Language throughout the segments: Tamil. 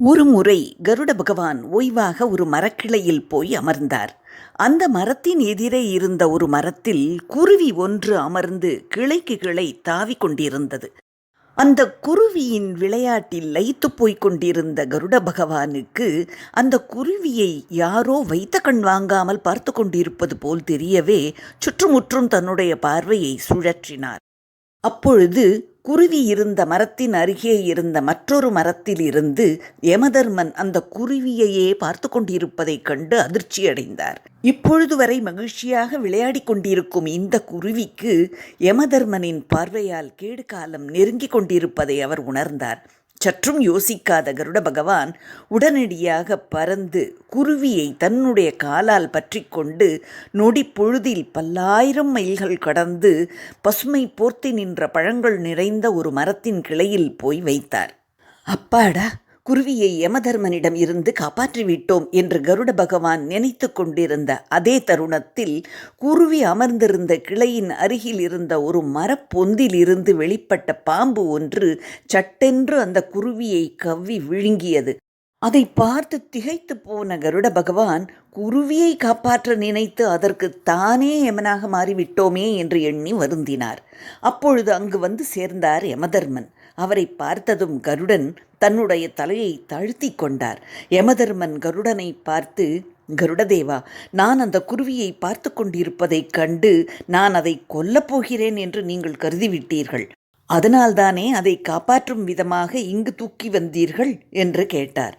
ஒரு முறை கருட பகவான் ஓய்வாக ஒரு மரக்கிளையில் போய் அமர்ந்தார். அந்த மரத்தின் எதிரே இருந்த ஒரு மரத்தில் குருவி ஒன்று அமர்ந்து கிளைக்கு கிளை தாவிக் கொண்டிருந்தது. அந்த குருவியின் விளையாட்டில் லயித்துப் போய்க் கொண்டிருந்த கருட பகவானுக்கு அந்த குருவியை யாரோ வைத்த கண் வாங்காமல் பார்த்து கொண்டிருப்பது போல் தெரியவே சுற்றுமுற்றும் தன்னுடைய பார்வையை சுழற்றினார். அப்பொழுது குருவி இருந்த மரத்தின் அருகே இருந்த மற்றொரு மரத்தில் இருந்து யமதர்மன் அந்த குருவியையே பார்த்து கொண்டிருப்பதைக் கண்டு அதிர்ச்சியடைந்தார். இப்பொழுது வரை மகிழ்ச்சியாக விளையாடிக் கொண்டிருக்கும் இந்த குருவிக்கு யமதர்மனின் பார்வையால் கேடு காலம் நெருங்கிக் கொண்டிருப்பதை அவர் உணர்ந்தார். சற்றும் யோசிக்காத கருட பகவான் உடனடியாக பறந்து குருவியை தன்னுடைய காலால் பற்றி கொண்டு நொடி பொழுதில் பல்லாயிரம் மைல்கள் கடந்து பசுமை போர்த்தி நின்ற பழங்கள் நிறைந்த ஒரு மரத்தின் கிளையில் போய் வைத்தார். அப்பாடா! குருவியை யமதர்மனிடம் இருந்து காப்பாற்றிவிட்டோம் என்று கருட பகவான் நினைத்து கொண்டிருந்த அதே தருணத்தில் குருவி அமர்ந்திருந்த கிளையின் அருகில் இருந்த ஒரு மரப்பொந்தில் இருந்து வெளிப்பட்ட பாம்பு ஒன்று சட்டென்று அந்த குருவியை கவ்வி விழுங்கியது. அதை பார்த்து திகைத்து போன கருட பகவான் குருவியை காப்பாற்ற நினைத்து அதற்கு தானே யமனாக மாறிவிட்டோமே என்று எண்ணி வருந்தினார். அப்பொழுது அங்கு வந்து சேர்ந்தார் யமதர்மன். அவரை பார்த்ததும் கருடன் தன்னுடைய தலையை தழுத்தி கொண்டார். யமதர்மன் கருடனை பார்த்து கருடதேவா நான் அந்த குருவியை பார்த்து கொண்டிருப்பதைக் கண்டு நான் அதை கொல்லப் போகிறேன் என்று நீங்கள் கருதிவிட்டீர்கள். அதனால்தானே அதை காப்பாற்றும் விதமாக இங்கு தூக்கி வந்தீர்கள்? என்று கேட்டார்.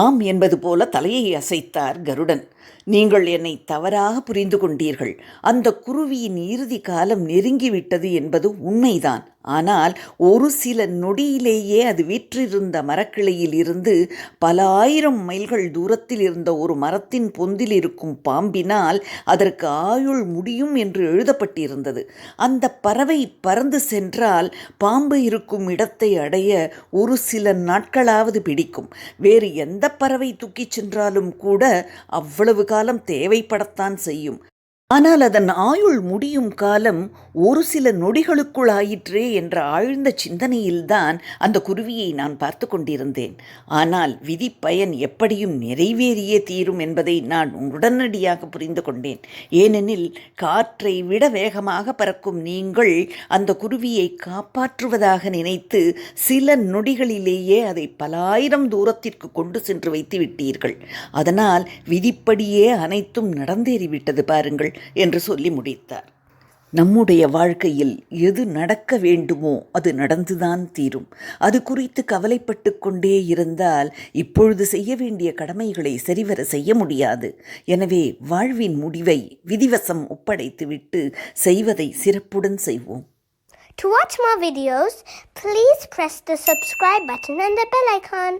ஆம் என்பது போல தலையை அசைத்தார் கருடன். நீங்கள் என்னை தவறாக புரிந்து கொண்டீர்கள். அந்த குருவியின் இறுதி காலம் நெருங்கிவிட்டது என்பது உண்மைதான். ஆனால் ஒரு சில நொடியிலேயே அது விற்றிருந்த மரக்கிளையில் இருந்து பல ஆயிரம் மைல்கள் தூரத்தில் இருந்த ஒரு மரத்தின் பொந்தில் இருக்கும் பாம்பினால் அதற்கு ஆயுள் முடியும் என்று எழுதப்பட்டிருந்தது. அந்த பறவை பறந்து சென்றால் பாம்பு இருக்கும் இடத்தை அடைய ஒரு சில நாட்களாவது பிடிக்கும். வேறு எந்த பறவை தூக்கிச் சென்றாலும் கூட அவ்வளவு காலம் தேவைப்படத்தான் செய்யும். ஆனால் அதன் ஆயுள் முடியும் காலம் ஒரு சில நொடிகளுக்குள் ஆயிற்றே என்ற ஆழ்ந்த சிந்தனையில்தான் அந்த குருவியை நான் பார்த்து கொண்டிருந்தேன். ஆனால் விதி பயன் எப்படியும் நிறைவேறியே தீரும் என்பதை நான் உடனடியாக புரிந்து கொண்டேன். ஏனெனில் காற்றை விட வேகமாக பறக்கும் நீங்கள் அந்த குருவியை காப்பாற்றுவதாக நினைத்து சில நொடிகளிலேயே அதை பலாயிரம் தூரத்திற்கு கொண்டு சென்று வைத்து விட்டீர்கள். அதனால் விதிப்படியே அனைத்தும் நடந்தேறிவிட்டது பாருங்கள். என்று சொல்லி முடித்தார். நம்முடைய வாழ்க்கையில் எது நடக்க வேண்டுமோ அது நடந்துதான் தீரும். அது குறித்து கவலைப்பட்டு கொண்டே இருந்தால் இப்பொழுது செய்ய வேண்டிய கடமைகளை சரிவர செய்ய முடியாது. எனவே வாழ்வின் முடிவை விதிவசம் ஒப்படைத்துவிட்டு செய்வதை சிறப்புடன் செய்வோம். To watch more videos, please press the subscribe button and the bell icon.